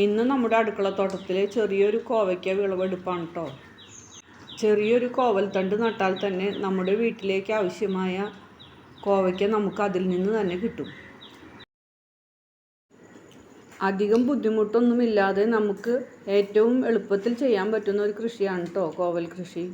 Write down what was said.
ഇന്ന് നമ്മുടെ അടുക്കളത്തോട്ടത്തിൽ ചെറിയൊരു കോവയ്ക്ക വിളവെടുപ്പാണ് കേട്ടോ ചെറിയൊരു കോവൽ തണ്ട് നട്ടാൽ തന്നെ നമ്മുടെ വീട്ടിലേക്ക് ആവശ്യമായ കോവയ്ക്ക നമുക്ക് അതിൽ നിന്ന് തന്നെ കിട്ടും. അധികം ബുദ്ധിമുട്ടൊന്നുമില്ലാതെ നമുക്ക് ഏറ്റവും എളുപ്പത്തിൽ ചെയ്യാൻ പറ്റുന്ന ഒരു കൃഷിയാണ് കേട്ടോ കോവൽ കൃഷി.